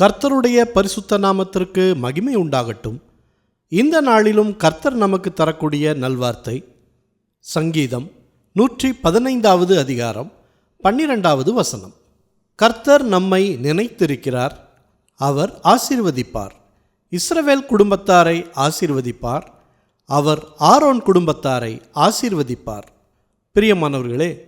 கர்த்தருடைய பரிசுத்த நாமத்திற்கு மகிமை உண்டாகட்டும். இந்த நாளிலும் கர்த்தர் நமக்கு தரக்கூடிய நல்வார்த்தை சங்கீதம் நூற்றி பதினைந்தாவது அதிகாரம் பன்னிரெண்டாவது வசனம். கர்த்தர் நம்மை நினைத்திருக்கிறார் அவர் ஆசீர்வதிப்பார். இஸ்ரவேல் குடும்பத்தாரை ஆசீர்வதிப்பார் அவர் ஆரோன் குடும்பத்தாரை ஆசீர்வதிப்பார். பிரியமானவர்களே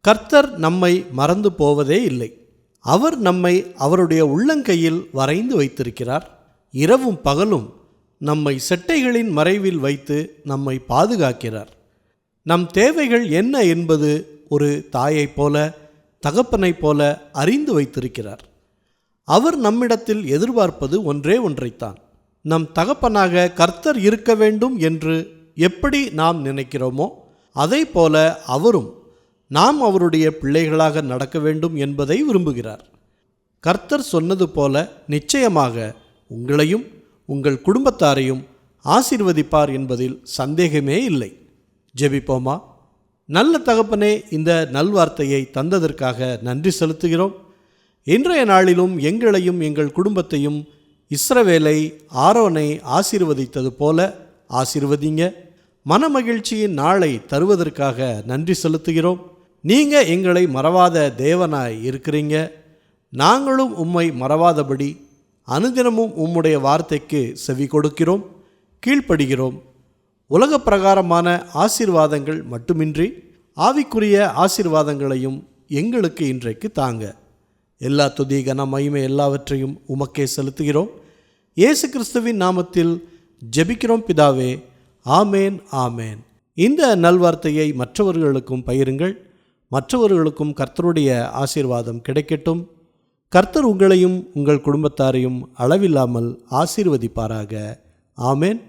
கர்த்தர் நம்மை மறந்து போவதே இல்லை. அவர் நம்மை அவருடைய உள்ளங்கையில் வரைந்து வைத்திருக்கிறார். இரவும் பகலும் நம்மை செட்டைகளின் மறைவில் வைத்து நம்மை பாதுகாக்கிறார். நம் தேவைகள் என்ன என்பது ஒரு தாயைப் போல தகப்பனைப் போல அறிந்து வைத்திருக்கிறார். அவர் நம்மிடத்தில் எதிர்பார்ப்பது ஒன்றே ஒன்றைத்தான். நம் தகப்பனாக கர்த்தர் இருக்க வேண்டும் என்று எப்படி நாம் நினைக்கிறோமோ அதை போல அவரும் நாம் அவருடைய பிள்ளைகளாக நடக்க வேண்டும் என்பதை விரும்புகிறார். கர்த்தர் சொன்னது போல நிச்சயமாக உங்களையும் உங்கள் குடும்பத்தாரையும் ஆசிர்வதிப்பார் என்பதில் சந்தேகமே இல்லை. ஜெபிப்போமா? நல்ல தகப்பனே இந்த நல்வார்த்தையை தந்ததற்காக நன்றி செலுத்துகிறோம். இன்றைய நாளிலும் எங்களையும் எங்கள் குடும்பத்தையும் இஸ்ரவேலை ஆரோனை ஆசீர்வதித்தது போல ஆசிர்வதிங்க. மனமகிழ்ச்சியின் நாளை தருவதற்காக நன்றி செலுத்துகிறோம். நீங்கள் எங்களை மறவாத தேவனாய் இருக்கிறீங்க. நாங்களும் உம்மை மறவாதபடி அனுதினமும் உம்முடைய வார்த்தைக்கு செவி கொடுக்கிறோம் கீழ்ப்படுகிறோம். உலக பிரகாரமான ஆசீர்வாதங்கள் மட்டுமின்றி ஆவிக்குரிய ஆசீர்வாதங்களையும் எங்களுக்கு இன்றைக்கு தாங்க. எல்லா துதி கன மகிமை எல்லாவற்றையும் உமக்கே செலுத்துகிறோம். இயேசு கிறிஸ்துவின் நாமத்தில் ஜெபிக்கிறோம் பிதாவே. ஆமேன் ஆமேன். இந்த நல்வார்த்தையை மற்றவர்களுக்கும் பயிருங்கள் மற்றவர்களுக்கும் கர்த்தருடைய ஆசீர்வாதம் கிடைக்கட்டும். கர்த்தர் உங்களையும் உங்கள் குடும்பத்தாரையும் அளவில்லாமல் ஆசீர்வதிப்பாராக. ஆமேன்.